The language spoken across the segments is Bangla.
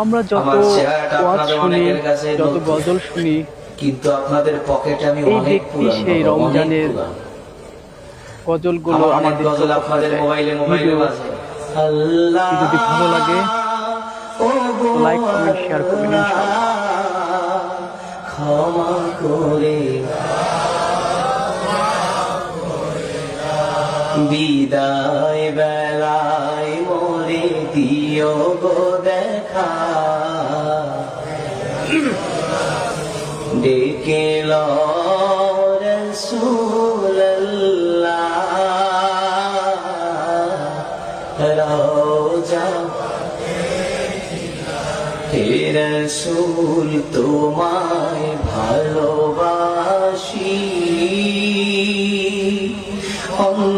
আমরা যত ওয়াজ শুনি যত গজল শুনি কিন্তু আপনাদের পকেটে আমি অনেক পুরান সেই রমজানের। গজলগুলো আমার আমাদের গজল আপনাদের। মোবাইলে মোবাইলে বাজে আল্লাহ যদি ভালো লাগে, লাইক, কমেন্ট, শেয়ার করবেন। ক্ষমা করে বিদায় বেলায় দিও গো দেখা। ডেকে রসুল তোমায় ভালোবাসি। অন্তরে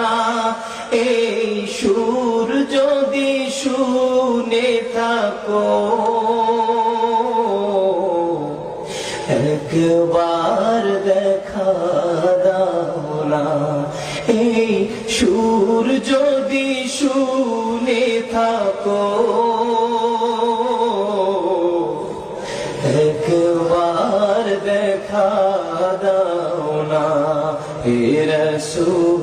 না। এই সুর যদি শুনে থাকো, একবার দেখা দাও না। এই সুর যদি শুনে থাকো, একবার দেখা দাও না। হে রসুল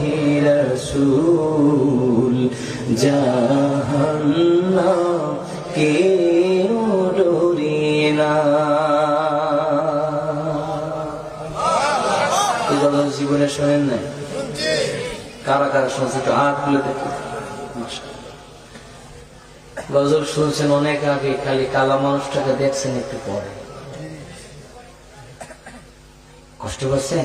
হে রসুল জাহান্না জীবনে শোনেন নাই? কারা কারা শুনছে একটু হাত খুলে দেখো। গজল শুনছেন অনেক আগে, খালি কালা মানুষটাকে দেখছেন একটু পরে। কষ্ট করছেন